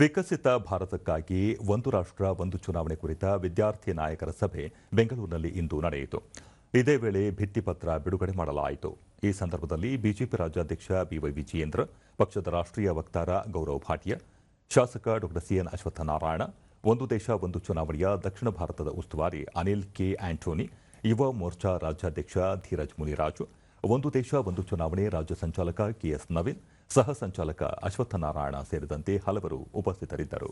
ವಿಕಸಿತ ಭಾರತಕ್ಕಾಗಿ ಒಂದು ರಾಷ್ಟ್ರ, ಒಂದು ಚುನಾವಣೆ ಕುರಿತ ವಿದ್ಯಾರ್ಥಿ ನಾಯಕರ ಸಭೆ ಬೆಂಗಳೂರಿನಲ್ಲಿ ಇಂದು ನಡೆಯಿತು. ಇದೇ ವೇಳೆ ಭಿತ್ತಿಪತ್ರ ಬಿಡುಗಡೆ ಮಾಡಲಾಯಿತು. ಈ ಸಂದರ್ಭದಲ್ಲಿ ಬಿಜೆಪಿ ರಾಜ್ಯಾಧ್ಯಕ್ಷ ಬಿವೈ ವಿಜಯೇಂದ್ರ, ಪಕ್ಷದ ರಾಷ್ಟ್ರೀಯ ವಕ್ತಾರ ಗೌರವ್ ಭಾಟಿಯಾ, ಶಾಸಕ ಡಾ ಸಿಎನ್ ಅಶ್ವತ್ಥನಾರಾಯಣ, ಒಂದು ದೇಶ, ಒಂದು ಚುನಾವಣೆಯ ದಕ್ಷಿಣ ಭಾರತದ ಉಸ್ತುವಾರಿ ಅನಿಲ್ ಕೆ ಆಂಟೋನಿ, ಯುವ ಮೋರ್ಚಾ ರಾಜ್ಯಾಧ್ಯಕ್ಷ ಧೀರಜ್ ಮುನಿರಾಜು, ಒಂದು ದೇಶ, ಒಂದು ಚುನಾವಣೆ ರಾಜ್ಯ ಸಂಚಾಲಕ ಕೆಎಸ್ ನವೀನ್ ಸಹ ಸಂಚಾಲಕ ಅಶ್ವತ್ಥನಾರಾಯಣ ಸೇರಿದಂತೆ ಹಲವರು ಉಪಸ್ಥಿತರಿದ್ದರು.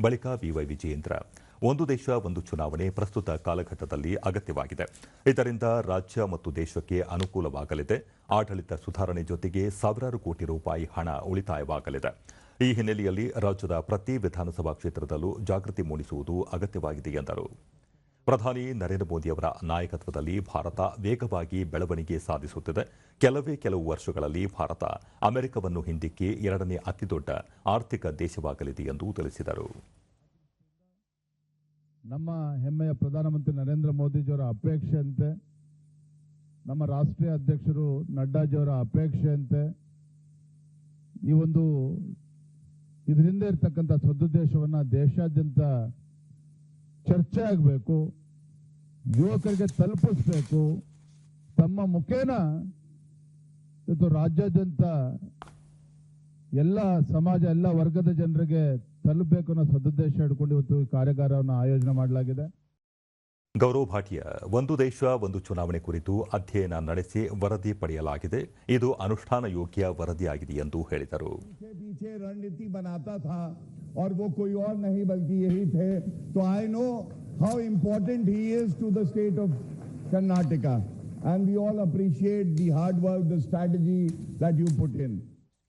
ಬಳಿಕ ಬಿವೈ ವಿಜಯೇಂದ್ರ, ಒಂದು ದೇಶ, ಒಂದು ಚುನಾವಣೆ ಪ್ರಸ್ತುತ ಕಾಲಘಟ್ಟದಲ್ಲಿ ಅಗತ್ಯವಾಗಿದೆ. ಇದರಿಂದ ರಾಜ್ಯ ಮತ್ತು ದೇಶಕ್ಕೆ ಅನುಕೂಲವಾಗಲಿದೆ. ಆಡಳಿತ ಸುಧಾರಣೆ ಜೊತೆಗೆ ಸಾವಿರಾರು ಕೋಟಿ ರೂಪಾಯಿ ಹಣ ಉಳಿತಾಯವಾಗಲಿದೆ. ಈ ಹಿನ್ನೆಲೆಯಲ್ಲಿ ರಾಜ್ಯದ ಪ್ರತಿ ವಿಧಾನಸಭಾ ಕ್ಷೇತ್ರದಲ್ಲೂ ಜಾಗೃತಿ ಮೂಡಿಸುವುದು ಅಗತ್ಯವಾಗಿದೆ ಎಂದರು. ಪ್ರಧಾನಿ ನರೇಂದ್ರ ಮೋದಿಯವರ ನಾಯಕತ್ವದಲ್ಲಿ ಭಾರತ ವೇಗವಾಗಿ ಬೆಳವಣಿಗೆ ಸಾಧಿಸುತ್ತಿದೆ. ಕೆಲವೇ ಕೆಲವು ವರ್ಷಗಳಲ್ಲಿ ಭಾರತ ಅಮೆರಿಕವನ್ನು ಹಿಂದಿಕ್ಕಿ ಎರಡನೇ ಅತಿದೊಡ್ಡ ಆರ್ಥಿಕ ದೇಶವಾಗಲಿದೆ ಎಂದು ತಿಳಿಸಿದರು. ನಮ್ಮ ಹೆಮ್ಮೆಯ ಪ್ರಧಾನಮಂತ್ರಿ ನರೇಂದ್ರ ಮೋದಿಜಿಯವರ ಅಪೇಕ್ಷೆಯಂತೆ, ನಮ್ಮ ರಾಷ್ಟ್ರೀಯ ಅಧ್ಯಕ್ಷರು ನಡ್ಡಾಜಿಯವರ ಅಪೇಕ್ಷೆಯಂತೆ, ಈ ಒಂದು, ಇದರಿಂದ ಇರತಕ್ಕಂಥ ಸದುದ್ದೇಶವನ್ನು ದೇಶಾದ್ಯಂತ ಚರ್ಚೆ ಆಗಬೇಕು ಯುವಕರಿಗೆ ತಲುಪಿಸ್ಬೇಕು ತಮ್ಮ ಮುಖೇನ ಇದು ರಾಜ್ಯಾದ್ಯಂತ ಎಲ್ಲ ಸಮಾಜ ಎಲ್ಲ ವರ್ಗದ ಜನರಿಗೆ ತಲುಪಬೇಕು ಅನ್ನೋ ಸದುದ್ದೇಶ ಹಿಡ್ಕೊಂಡು ಇವತ್ತು ಈ ಕಾರ್ಯಾಗಾರವನ್ನು ಆಯೋಜನೆ ಮಾಡಲಾಗಿದೆ. ಗೌರವ್ ಭಾಟಿಯ ಒಂದು ದೇಶ ಒಂದು ಚುನಾವಣೆ ಕುರಿತು ಅಧ್ಯಯನ ನಡೆಸಿ ವರದಿ ಪಡೆಯಲಾಗಿದೆ. ಇದು ಅನುಷ್ಠಾನ ಯೋಗ್ಯ ವರದಿಯಾಗಿದೆ ಎಂದು ಹೇಳಿದರು. और वो कोई और नहीं, बल्कि यही थे। तो I know how important he is to the state of Karnataka and we all appreciate the hard work the strategy that you put in